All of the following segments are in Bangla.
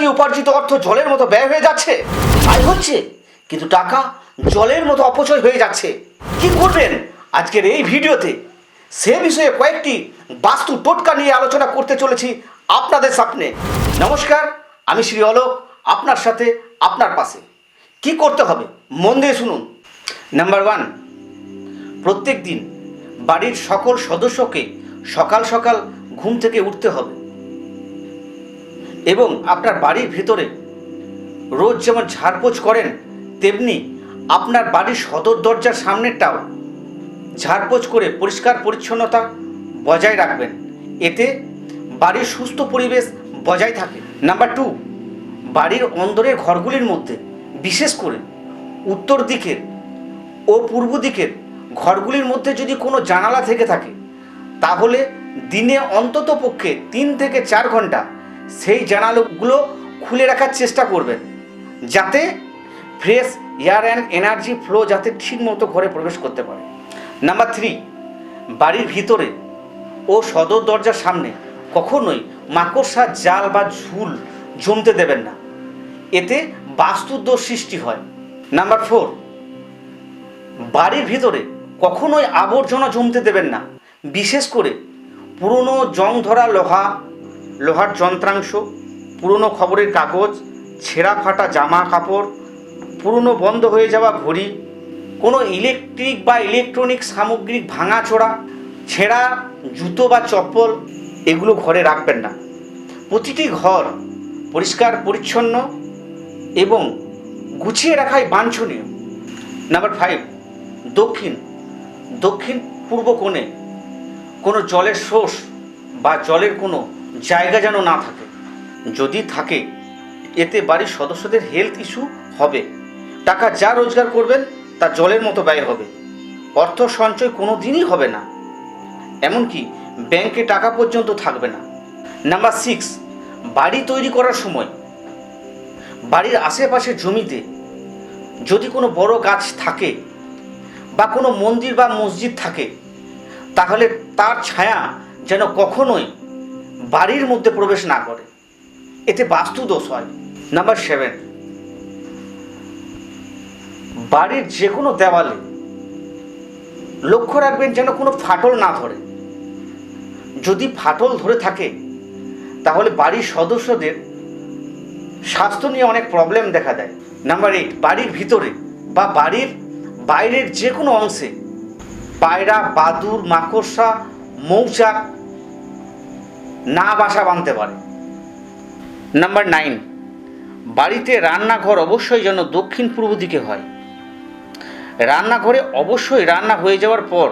কি উপার্জিত অর্থ জলের মতো ব্যয় হয়ে যাচ্ছে? আয় হচ্ছে, কিন্তু টাকা জলের মতো অপচয় হয়ে যাচ্ছে। কি করবেন আজকের এই ভিডিওতে? সে বিষয়ে কয়েকটি বাস্তু টোটকা নিয়ে আলোচনা করতে চলেছি আপনাদের সামনে। নমস্কার, আমি শ্রী অলোক, আপনার সাথে, আপনার পাশে। কি করতে হবে? মন দিয়ে শুনুন। নাম্বার ওয়ান প্রত্যেক দিন বাড়ির সকল সদস্যকে সকাল সকাল ঘুম থেকে উঠতে হবে। এবং আপনার বাড়ির ভিতরে রোজ যেমন ঝাড়পোছ করেন, তেমনি আপনার বাড়ির সদর দরজার সামনেরটাও ঝাড়পোছ করে পরিষ্কার পরিচ্ছন্নতা বজায় রাখবেন। এতে বাড়ির সুস্থ পরিবেশ বজায় থাকে। নাম্বার টু, বাড়ির অন্দরের ঘরগুলির মধ্যে, বিশেষ করে উত্তর দিকের ও পূর্ব দিকের ঘরগুলির মধ্যে যদি কোনো জানালা থেকে থাকে, তাহলে দিনে অন্তত পক্ষে তিন থেকে চার ঘণ্টা সেই জানালাগুলো খুলে রাখার চেষ্টা করবেন, যাতে fresh air and energy flow যাতে ঠিকমতো ঘরে প্রবেশ করতে পারে। নাম্বার থ্রি, বাড়ির ভিতরে ও সদর দরজার সামনে কখনোই মাকড়সার জাল বা ঝুল জমতে দেবেন না। এতে বাস্তুদোষ সৃষ্টি হয়। নাম্বার ফোর, বাড়ির ভিতরে কখনোই আবর্জনা জমতে দেবেন না। বিশেষ করে পুরনো জং ধরা লোহা লোহার যন্ত্রাংশ, পুরনো খবরের কাগজ, ছেঁড়া ফাটা জামা কাপড়, পুরনো বন্ধ হয়ে যাওয়া ঘড়ি, কোনো ইলেকট্রিক বা ইলেকট্রনিক সামগ্রিক ভাঙাচোরা ছেঁড়া, জুতো বা চপ্পল, এগুলো ঘরে রাখবেন না। প্রতিটি ঘর পরিষ্কার, পরিচ্ছন্ন এবং গুছিয়ে রাখাই বাঞ্ছনীয়। নাম্বার ফাইভ, দক্ষিণ। দক্ষিণ পূর্ব কোণে কোনো জলের সোর্স বা জলের কোনো জায়গা যেন না থাকে। যদি থাকে, এতে বাড়ির সদস্যদের হেলথ ইস্যু হবে। টাকা যা রোজগার করবেন, তা জলের মতো ব্যয় হবে। অর্থ সঞ্চয় কোনো দিনই হবে না। এমনকি ব্যাংকে টাকা পর্যন্ত থাকবে না। নাম্বার সিক্স বাড়ি তৈরি করার সময়। বাড়ির আশেপাশের জমিতে যদি কোনো বড় গাছ থাকে বা কোনো মন্দির বা মসজিদ থাকে, তাহলে তার ছায়া যেন কখনোই বাড়ির মধ্যে প্রবেশ না করে। এতে বাস্তু দোষ হয়। নাম্বার সেভেন বাড়ির যে কোনো দেওয়ালে লক্ষ্য রাখবেন যেন কোনো ফাটল না ধরে। যদি ফাটল ধরে থাকে, তাহলে বাড়ির সদস্যদের স্বাস্থ্য নিয়ে অনেক প্রবলেম দেখা দেয়। নাম্বার এইট বাড়ির ভিতরে বা বাড়ির বাইরের যে কোনো অংশে পায়রা বাদুর মাকড়সা, মৌচাক না বাসা বাঁধতে পারে। নাম্বার নাইন বাড়িতে রান্নাঘর অবশ্যই যেন দক্ষিণ পূর্ব দিকে হয়। রান্নাঘরে অবশ্যই রান্না হয়ে যাওয়ার পর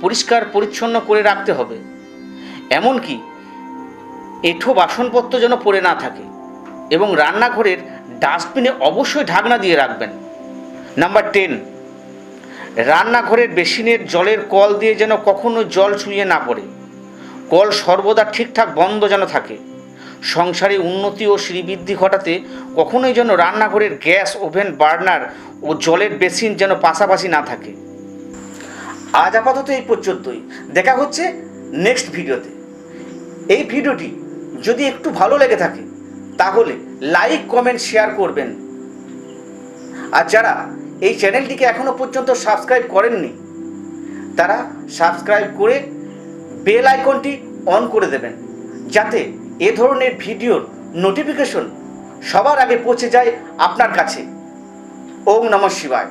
পরিষ্কার পরিচ্ছন্ন করে রাখতে হবে। এমনকি এঁঠো বাসনপত্র যেন পড়ে না থাকে এবং রান্নাঘরের ডাস্টবিনে অবশ্যই ঢাকনা দিয়ে রাখবেন। নাম্বার টেন রান্নাঘরের বেসিনের জলের কল দিয়ে যেন কখনো জল ছুঁয়ে না পড়ে। কল সর্বদা ঠিকঠাক বন্ধ যেন থাকে। সংসারে উন্নতি ও শ্রীবৃদ্ধি ঘটাতে কখনোই যেন রান্নাঘরের গ্যাস, ওভেন, বার্নার ও জলের বেসিন যেন পাশাপাশি না থাকে। আজ আপাতত এই পর্যন্তই। দেখা হচ্ছে নেক্সট ভিডিওতে। এই ভিডিওটি যদি একটু ভালো লেগে থাকে, তাহলে লাইক কমেন্ট শেয়ার করবেন। আর যারা এই চ্যানেলটিকে এখনও পর্যন্ত সাবস্ক্রাইব করেননি, তারা সাবস্ক্রাইব করে বেল আইকনটি অন করে দেবেন, যাতে এ ধরনের ভিডিওর নোটিফিকেশন সবার আগে পৌঁছে যায় আপনার কাছে। ওম নমঃ শিবায়।